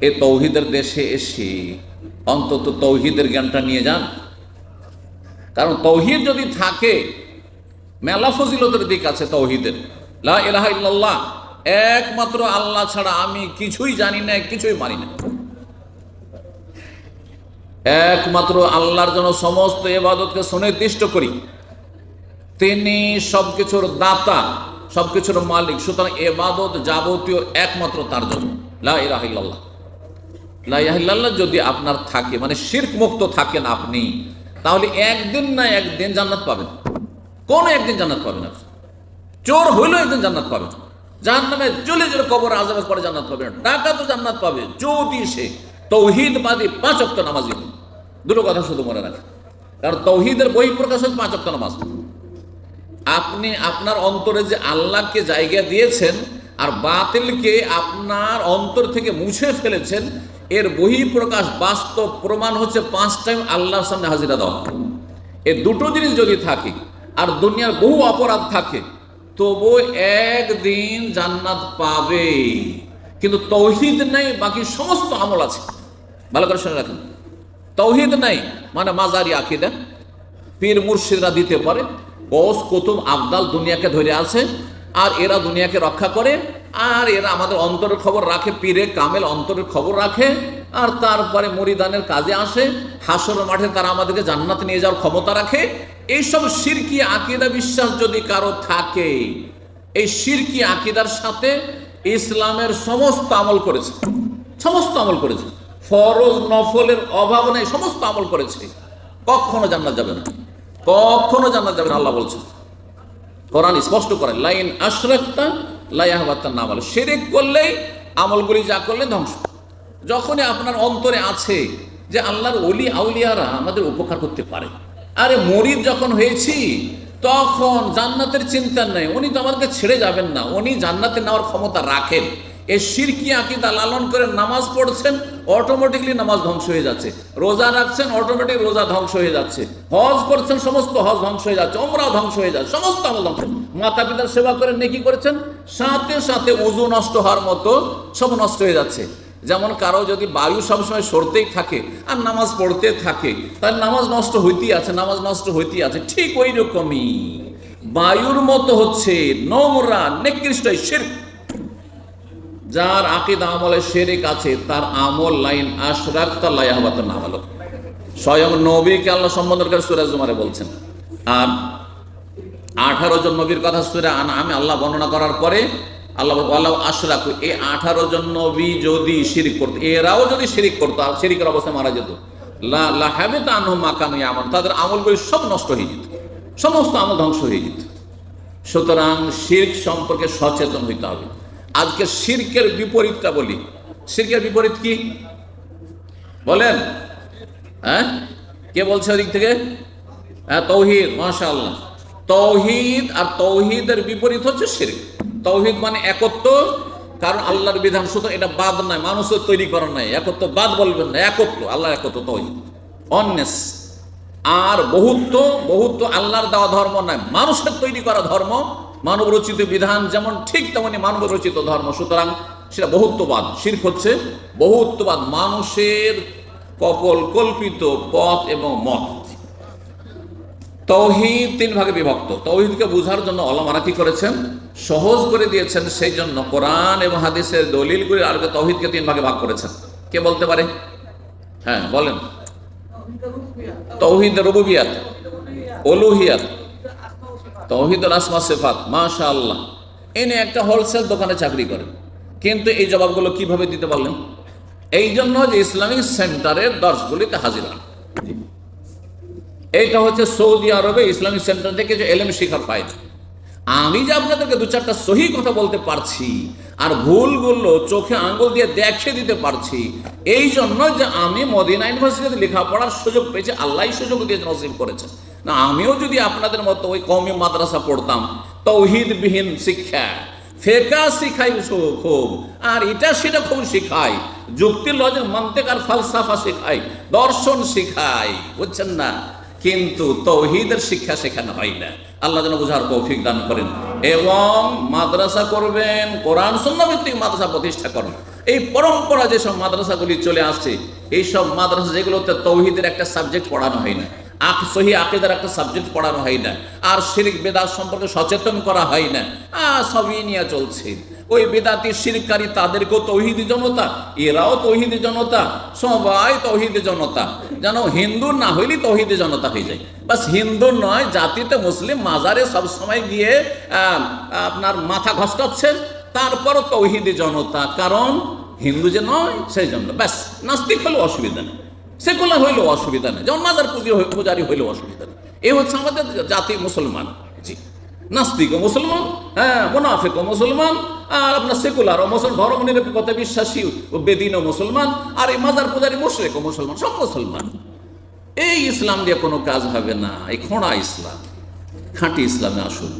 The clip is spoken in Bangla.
এ তৌহিদের দেশে এসে অন্তত তৌহিদের জ্ঞানটা নিয়ে যান। কারণ তৌহিদ যদি থাকে, মেলা ফজিলতের দিক আছে তৌহিদের। লা ইলাহা ইল্লাল্লাহ, একমাত্র আল্লাহ ছাড়া আমি কিছুই জানি না, কিছুই মানি না। একমাত্র আল্লাহর জন্য সমস্ত এবাদতকে সুনির্দিষ্ট করি। তিনি সবকিছুর দাতা, সবকিছুর মালিক, সুতরাং এবাদত যাবতীয় একমাত্র তার জন্য। লা ইলাহা ইল্লাল্লাহ। লা ইলাহা ইল্লাল্লাহ যদি আপনার থাকে মানে শিরক মুক্ত থাকেন আপনি, তাহলে একদিন না একদিন জান্নাত পাবেন। কোন একদিন জান্নাত পাবেন আপনি চোর হইলেও একদিন জান্নাত পাবেন। জাহান্নামে চলে গেলে কবর আজাবের পরে জান্নাত পাবে না। টাকা তো জান্নাত পাবে। যদি সে তৌহিদবাদী পাঁচ অক্ট নামাজি। দুটো কথা শুধু মনে রাখেন। কারণ তৌহিদের বই প্রকাশ হচ্ছে পাঁচ অক্ট নামাজ। আপনি আপনার অন্তরে যে আল্লাহকে জায়গা দিয়েছেন আর বাতিলকে আপনার অন্তর থেকে মুছে ফেলেছেন এর বহিঃপ্রকাশ বাস্তব প্রমাণ হচ্ছে পাঁচ টাইম আল্লাহর সামনে হাজিরা দেওয়া। এ দুটো জিনিস যদি থাকে, আর দুনিয়ার বহু অপরাধ থাকে তবু একদিন জান্নাত পাবে। কিন্তু তৌহিদ নেই, বাকি সমস্ত আমল আছে। ভালো করে শুনে রাখেন। তৌহিদ নাই মানে মাজারি আকিদা। পীর মুর্শিদরা দিতে পারে, বস কুতুব আবদাল দুনিয়াকে ধরে আছে, আর এরা দুনিয়াকে রক্ষা করে আর এরা আমাদের অন্তরের খবর রাখে, পীরে কামেল অন্তরের খবর রাখে। আর তারপরে মরিদানের কাজে আসে হাসর মাঠে তারা আমাদেরকে জান্নাত নিয়ে যাওয়ার ক্ষমতা রাখে। এইসব সিরকি আকিদা বিশ্বাস যদি কারও থাকে, এই সিরকি আকিদার সাথে ইসলামের সমস্ত আমল করেছে। সমস্ত আমল করেছে। ফরজ নফলের অভাব নেই, সমস্ত আমল করেছে। কখনো জান্নাত যাবে না। কখনো জান্নাত যাবে না, আল্লাহ বলছেন। কোরআন স্পষ্ট করে লাইন আশরাকতা লাইয়াহবাত্তার নাম আলো সেরেক করলেই, আমলগুলি যা করলে ধ্বংস। যখনই আপনার অন্তরে আছে যে আল্লাহর অলি আউলিয়ারা আমাদের উপকার করতে পারে। আরে মরিদ যখন হয়েছি, তখন জান্নাতের চিন্তা নেই। উনি তো আমাদেরকে ছেড়ে যাবেন না। উনি জান্নাতে নেওয়ার ক্ষমতা রাখেন। এই সিরকি আকিদা লালন করে নামাজ পড়ছেন অটোমেটিকলি নামাজ ধ্বংস হয়ে যাচ্ছে। রোজা রাখছেন অটোমেটিক রোজা ধ্বংস হয়ে যাচ্ছে। হজ করছেন, সমস্ত হজ ধ্বংস হয়ে যাচ্ছে অমরাও ধ্বংস হয়ে যাচ্ছে, সমস্ত আমল ধ্বংস মাতা পিতার সেবা করে নেকি করেছেন? সাথে সাথে উজু নষ্ট হওয়ার মতো সব নষ্ট হয়ে যাচ্ছে। যেমন কারও যদি বায়ু সবসময় সরতেই থাকে আর নামাজ পড়তে থাকে, তার নামাজ নষ্ট হইতেই আছে, নামাজ নষ্ট হইতেই আছে, ঠিক ওই রকমই বায়ুর মতো হচ্ছে নোংরা, নিকৃষ্ট শির্ক যার আকিদ আমলে শেরিক আছে, তার আমল লাইন আশরাক স্বয়ং নবীকে আল্লাহ সুরাজ বলছেন। আর আঠারো জন নবীর কথা সুরা আমি আল্লাহ বর্ণনা করার পরে আল্লাহ আল্লাহ আশরাক এই আঠারো জন নবী যদি শিরিক করতো, এরাও যদি শিরিক করতো, আর শিরিকের অবস্থায় মারা যেত। লাহাবে তা আমল তাদের সব নষ্ট হয়ে যেত। সমস্ত আমল ধ্বংস হয়ে যেত। সুতরাং শির্ক সম্পর্কে সচেতন হইতে হবে। আজকে শির্কের বিপরীতটা বলি। শির্কের বিপরীত কি? বলেন। হ্যাঁ? কে বলছে ওদিক থেকে? হ্যাঁ তৌহিদ, মাশাআল্লাহ। তৌহিদ আর তৌহিদের বিপরীত হচ্ছে শির্ক। তৌহিদ মানে একত্ব, কারণ আল্লাহর বিধান শুধু এটা বাদ নয়, মানুষের তৈরি করা নাই একত্ব বাদ বলবেন না, একত্ব, আল্লাহর একত্ব, তৌহিদ। অন্নেস আর বহুত্ব বহুত্ব আল্লাহর দেওয়া ধর্ম নয়, মানুষের তৈরি করা ধর্ম মানব রচিত বিধান যেমন ঠিক তেমনি মানব রচিত ধর্ম। সুতরাং সেটা বহুত্ববাদ। শির্ক হচ্ছে বহুত্ববাদ। মানুষের কপল কল্পিত পথ এবং মত। তৌহিদ তিন ভাগে বিভক্ত। তৌহিদকে বোঝার জন্য অলমারা কি করেছেন? সহজ করে দিয়েছেন। সেই জন্য কোরআন এবং হাদিসের দলিলগুলি আলোকে তৌহিদকে তিন ভাগে ভাগ করেছেন। কে বলতে পারে? হ্যাঁ বলেন। তৌহিদ রবুবিয়াত। অলুহিয়াত তৌহিদ আসমা সেফাত মাশা আল্লাহ এনে একটা হোলসেল দোকানে চাকরি করেন কিন্তু এই জবাবগুলো কীভাবে দিতে পারলেন এই জন্য যে ইসলামিক সেন্টারের দর্শগুলিতে হাজির হন। এইটা হচ্ছে সৌদি আরবে ইসলামিক সেন্টার থেকে যে এলএম শিখার ফায়দা আমি যে আপনাদেরকে দু চারটা সহি কথা বলতে পারছি, আর ভুলগুলো চোখে আঙ্গুল দিয়ে দেখে দিতে পারছি এই জন্য যে আমি মদিনা ইউনিভার্সিটিতে লেখাপড়ার সুযোগ পেয়েছি আল্লাহ সুযোগ দিয়ে নসিব করেছেন। না, আমিও যদি আপনাদের মতো ওই কৌমি মাদ্রাসা পড়তাম, তৌহিদবিহীন শিক্ষা ফেকা শিখাই খুব, আর এটা সেটা খুব শিখাই, যুক্তির লজের মন্তেক আর ফালসাফা শিখাই, দর্শন শিখাই, বুঝছেন না? কিন্তু তৌহিদের শিক্ষা শেখানো হয় না। আল্লাহ যেন বোঝার তৌফিক দান করেন। এবং মাদ্রাসা করবেন, কোরআন ভিত্তিক মাদ্রাসা প্রতিষ্ঠা করেন। এই পরম্পরা যেসব মাদ্রাসাগুলি চলে আসছে, এইসব মাদ্রাসা যেগুলোতে তৌহিদের একটা সাবজেক্ট পড়ানো হয় না আখ সহি আকিদার একটা সাবজেক্ট পড়ানো হয় না। আর শিরিক বেদাত সম্পর্কে সচেতন করা হয় না। সবই নিয়ে চলছে। ওই বেদাতি শিরকারী তাদেরকেও তৌহিদি জনতা, এরাও তৌহিদি জনতা, সবাই তৌহিদি জনতা। যেন হিন্দু না হইলে তৌহিদি জনতা হয়ে যায়। বাস হিন্দু নয়, জাতিতে মুসলিম মাজারে সব সময় গিয়ে আপনার মাথা ঘসকাচ্ছেন তারপরও তৌহিদি জনতা। কারণ হিন্দু যে নয়, সেই জন্য। ব্যাস নাস্তিক হলেও অসুবিধা নেই। সেকুলার হইলেও অসুবিধা নেই। যেমন মাজার পুজো পূজারি হইলেও অসুবিধা নেই। এই হচ্ছে আমাদের জাতি মুসলমান। জি। নাস্তিক মুসলমান হ্যাঁ মুনাফিক মুসলমান, আর আপনার সেকুলার মুসলমান, ধর্ম নিরপেক্ষতা বিশ্বাসী ও বেদিন মুসলমান, আর এই মাজার পূজারি মুশরিক মুসলমান, সব মুসলমান। এই ইসলাম দিয়ে কোনো কাজ হবে না। এই খোঁড়া ইসলাম, খাঁটি ইসলামে আসুন।